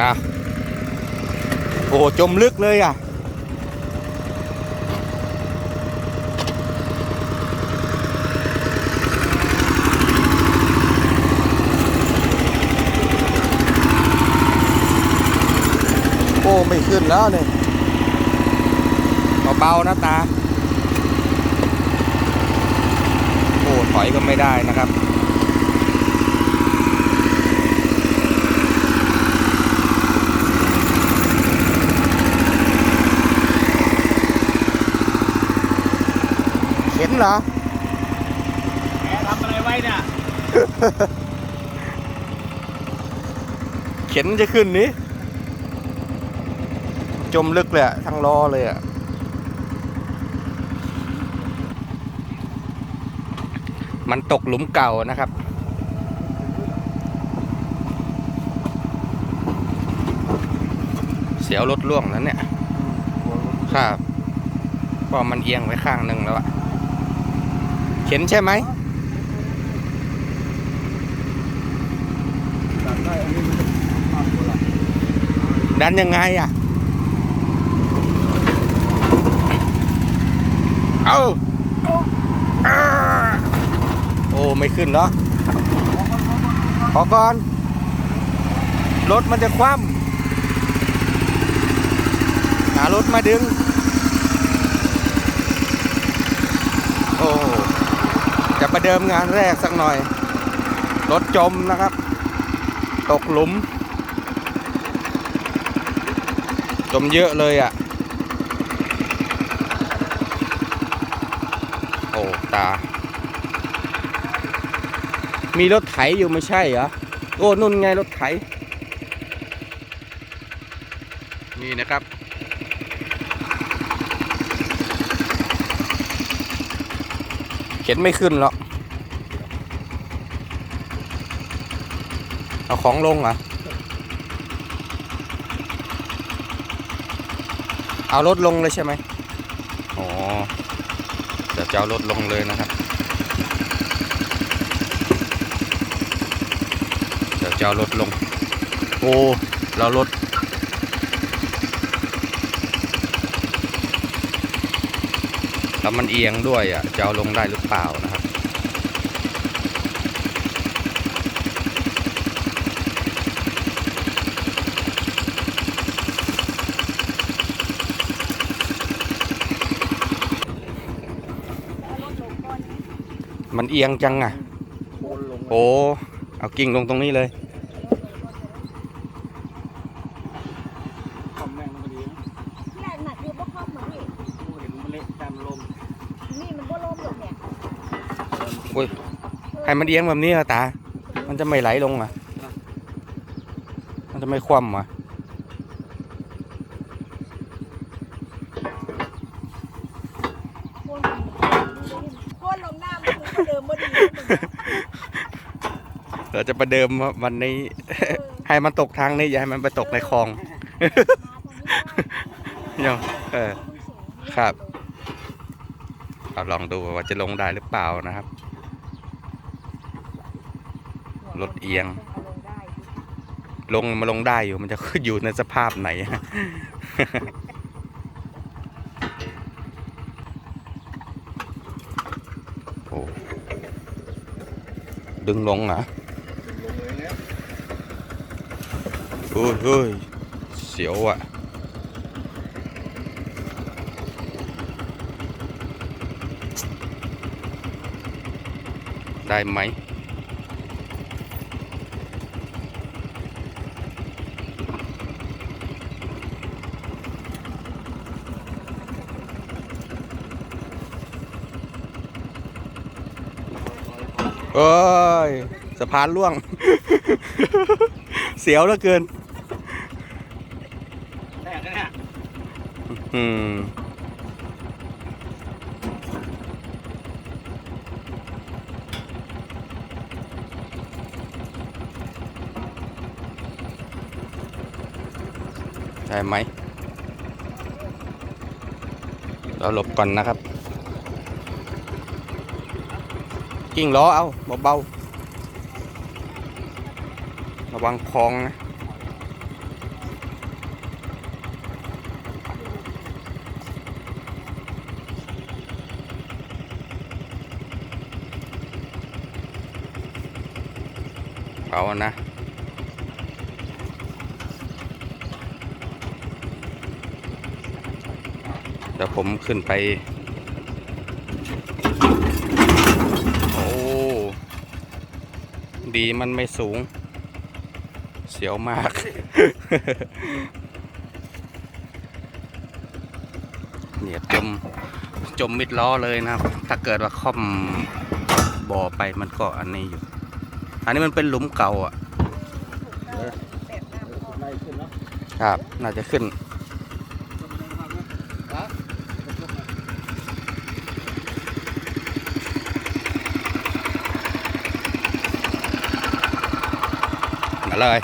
อะโอ้จมลึกเลยอะโอ้ไม่ขึ้นแล้วเนี่ยเบาๆนะตา โอ้ถอยก็ไม่ได้นะครับ เห็นเหรอแหมทำอะไรไว้เนี่ย เข็นจะขึ้นนี้ จมลึกเลยอะทั้งล้อเลยอะมันตกหลุมเก่านะครับ เสียวรถล่วงแล้วเนี่ย ครับเพราะมันเอียงไว้ข้างหนึ่งแล้วอะเข็นใช่ไหมดันยังไงอะ เอาอ้าโอ้ ไม่ขึ้นเหรอขอก่อน รถมันจะคว่ำหารถมาดึง โอ้ จะประเดิมงานแรกสักหน่อย รถจมนะครับ ตกหลุม จมเยอะเลยอะ โอ้ตา มีรถไถอยู่ไม่ใช่เหรอ โอ้นุ่นไงรถไถ นี่นะครับเข็นไม่ขึ้นหรอก เอาของลงเหรอ เอารถลงเลยใช่ไหมอ๋อเดี๋ยวจะเอารถลงเลยนะครับ เดี๋ยวจะเอารถลง โอ้ เรารถแล้วมันเอียงด้วยอะ จะเอาลงได้หรือเปล่านะ มันเอียงจังอะโคนลงโอ้เอากิ่งลงตรงนี้เลยคอมแม่งมันก็ดีนะแหละหนักอยู่บ่คอมเหมือนนี่กูเห็นมันเละตามลมนี่มันบ่ล้มหรอกเนี่ยให้มันเอียงแบบนี้อะตา มันจะไม่ไหลลงอะ มันจะไม่คว่ำอะ โคนโคนลงหน้ามันคือเดิมบ่ดี เราจะประเดิมวันนี้ ให้มันตกทางนี้อย่าให้มันไปตกในคลองเนาะเออครับเอาลองดูว่าจะลงได้หรือเปล่านะครับรถเอียง ลงมาลงได้อยู่มันจะอยู่ในสภาพไหนโอ้ดึงลงเหรอ ลงเลยเนี่ย เฮ้ยเฮ้ยเสียวอะได้ไหมเอ้ยสะพานล่วง เสียวเหลือเกิน กนะเนี่ยอืมใช่ไหม เราหลบก่อนนะครับ กิ่งล้อเอาเบาๆระวังคลองนะ เขานะ เดี๋ยวผมขึ้นไป โอ้ ดีมันไม่สูง เสียวมากเนี่ยจม จมมิดล้อเลยนะครับ ถ้าเกิดว่าค่อมบ่อไปมันก็อันนี้อยู่ อันนี้มันเป็นหลุมเก่าอะครับ น่าจะขึ้น มาเลย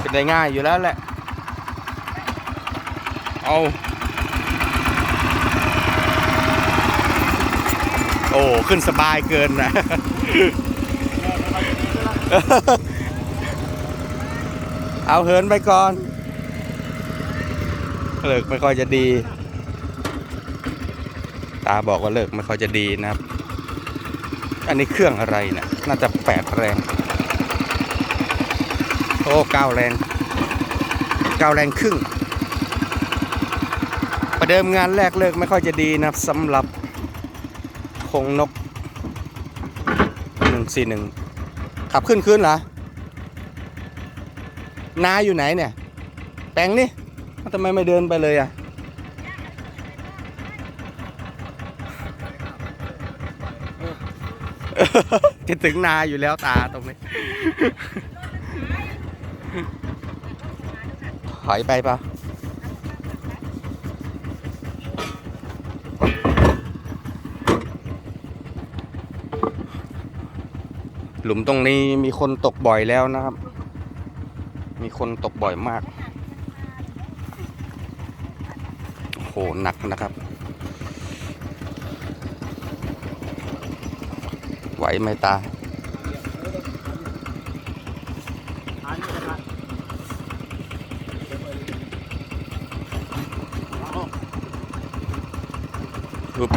ขึ้นได้ง่ายอยู่แล้วแหละ เอา โอ้ขึ้นสบายเกินนะ เอาเหินไปก่อนเลิกไม่ค่อยจะดี ตาบอกว่าเลิกไม่ค่อยจะดีนะครับ อันนี้เครื่องอะไรเนะี่ยน่าจะแปดแรง โอ้เก้าแรงเก้าแรงครึ่งประเดิมงานแรกเลิกไม่ค่อยจะดีนะครับสำหรับ คงนกหนึ่งสี่หนึ่งขับขึ้นขึ้นเหรอ นาอยู่ไหนเนี่ย แปลงนี่ทำไมไม่เดินไปเลยอะ จะถึงนาอยู่แล้วตาตรงนี้ ถอยไปเปล่ ลุมตรงนี้มีคนตกบ่อยแล้วนะครับ มีคนตกบ่อยมากโหหนักนะครับ ไหวไหมตาปึ๊บ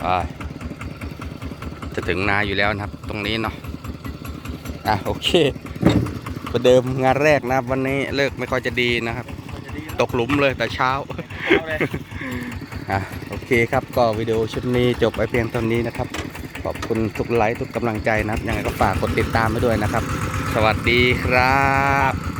ไป จะถึงนาอยู่แล้วนะครับ ตรงนี้เนาะอะโอเคประเดิมงานแรกนะครับวันนี้เลิกไม่ค่อยจะดีนะครับมันจะดีตกหลุมเลยแต่เช้าเอาเลยอะโอเคครับก็วิดีโอชุดนี้จบไปเพียงเท่านี้นะครับ ขอบคุณทุกไลค์ทุกกำลังใจนะครับยังไงก็ฝากกดติดตามไปด้วยนะครับ สวัสดีครับ